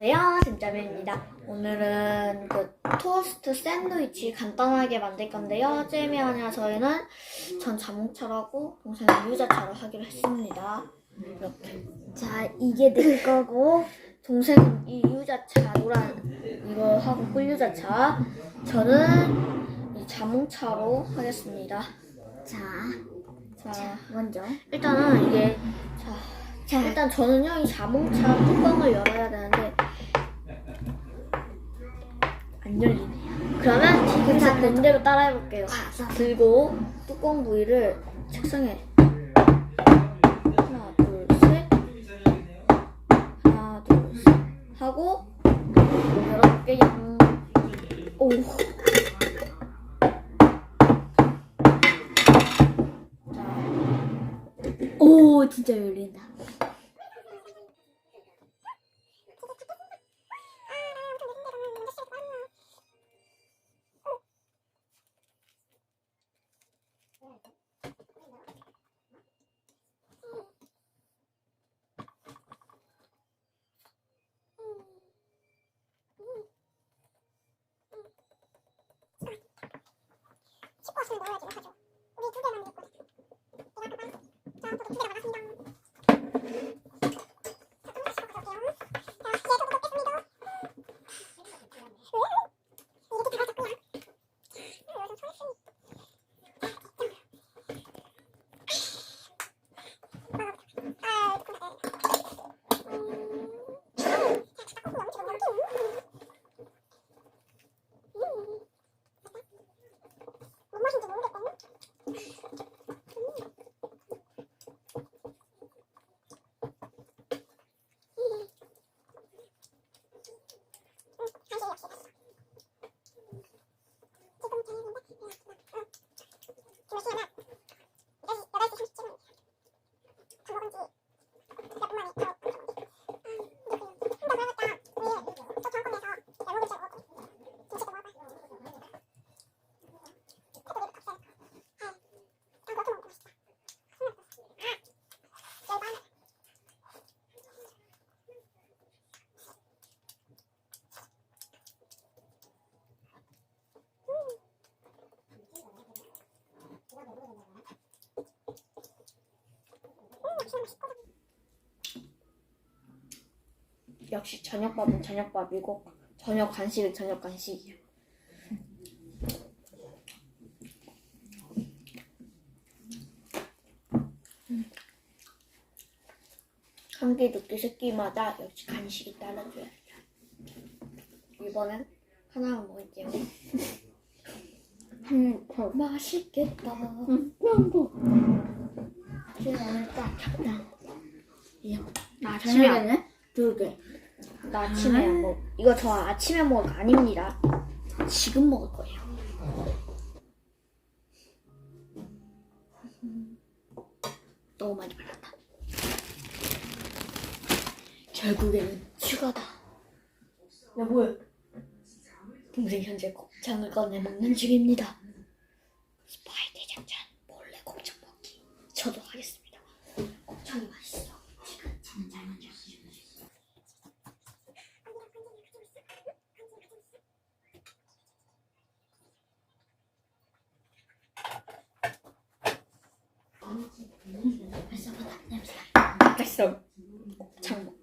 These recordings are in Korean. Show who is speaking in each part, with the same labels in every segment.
Speaker 1: 안녕하세요, 진짜배입니다. 오늘은 그 토스트 샌드위치 간단하게 만들 건데요. 잼이 아니라 저희는 전 자몽차라고 동생은 유자차로 하기로 했습니다. 이렇게. 자, 이게 내 거고 동생은 이 유자차 노란 이거 하고 꿀유자차. 저는 이 자몽차로 하겠습니다.
Speaker 2: 자,
Speaker 1: 자,
Speaker 2: 먼저
Speaker 1: 일단은 이게 자, 자 일단 저는요 이 자몽차 뚜껑을 열어야 되는데 안 열리네요. 그러면 지금 자 그대로 따라해볼게요.
Speaker 2: 아,
Speaker 1: 들고 뚜껑 부위를 책상에 하나 둘 셋 하나 둘 셋 하고 열어볼게요. 오. 자.
Speaker 2: 오 진짜 열린다.
Speaker 3: 넣어야지 하죠. 우리 두 개만 넣었거든. 내가 그만. 자, 저도 두 개가 나갔습니다. 자, 한번 씻고 가볼게요. 자, 얘 조금 넣겠습니다. 왜? 이렇게 다 잡고요. 요즘 손 아, 근데. 음. 자, 조금 넘치고 넘치고. 음. 뭔 맛인지 모르겠거든.
Speaker 1: 역시 저녁밥은 저녁밥이고 저녁 간식은 저녁 간식이야. 한끼두끼 새끼마다 역시 간식이 따라줘야죠. 이번엔 하나만 먹을게요.
Speaker 2: 음, 더.
Speaker 1: 맛있겠다. 지금 오늘 딱 적당. 이요. 나 아침에 안
Speaker 2: 저녁에는 두 개.
Speaker 1: 나 아침에 안 먹. 이거 저 아침에 먹을 거 아닙니다. 지금 먹을 거예요. 너무 많이 발랐다. 결국에는 휴가다.
Speaker 2: 야 뭐야?
Speaker 1: 동생 현재 곱창을 꺼내 먹는 중입니다. 스파이 대장전 몰래 곱창 먹기. 저도 하겠습니다. 곱창이 맛있어. 지금 저는 잘 만들었어요.
Speaker 2: 벌써 보다 냄새.
Speaker 1: 맛있어. 곱창 먹.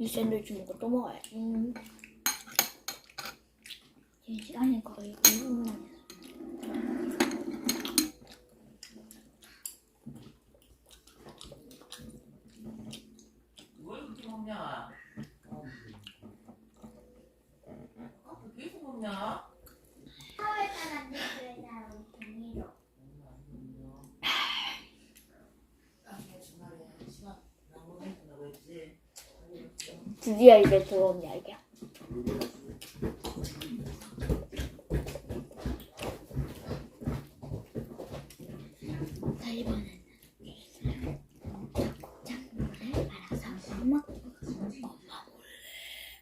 Speaker 1: 이 샌드위치 먹고 또 먹어야지. 음. 이 시간이 거의 1분만
Speaker 4: 뭘 그렇게 먹냐? 어, 왜 계속 먹냐?
Speaker 1: 드디어 입에.
Speaker 2: 자 말아서 엄마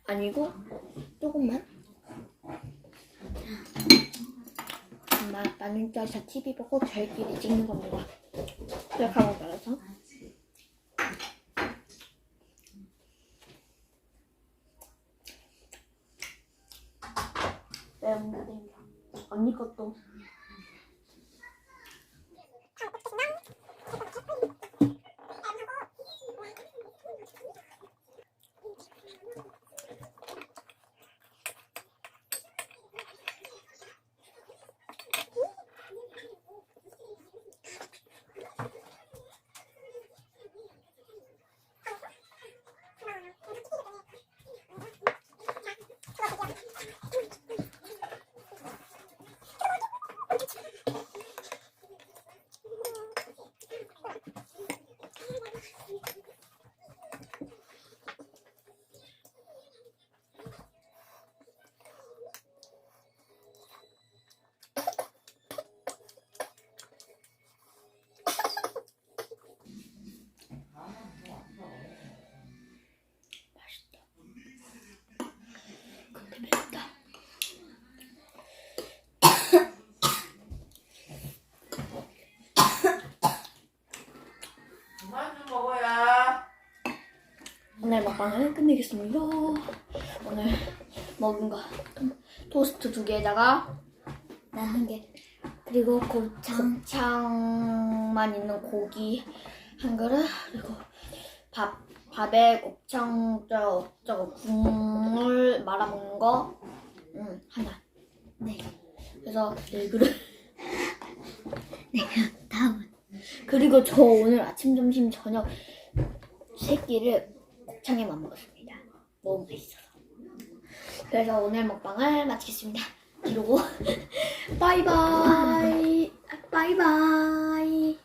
Speaker 1: 아니고 조금만. 마, 마늘짜샤 TV 보고 저희끼리 찍는 겁니다. 이렇게 하고 말아서. 언니 것도. 근데 맵다.
Speaker 4: 그만 좀 먹어야.
Speaker 1: 오늘 먹방을 끝내겠습니다. 오늘 먹은 거 토스트 두 개에다가
Speaker 2: 나한개 그리고 곱창
Speaker 1: 곱창만 있는 고기 한 그릇 그리고 밥 밥에 곱창 저 저거 국물 말아 먹는 거 음, 하나.
Speaker 2: 네
Speaker 1: 그래서 네 그릇.
Speaker 2: 다음은
Speaker 1: 그리고 저 오늘 아침 점심 저녁 세 끼를 곱창에만 먹었습니다. 너무 맛있어서. 그래서 오늘 먹방을 마치겠습니다. 이러고 바이바이 바이바이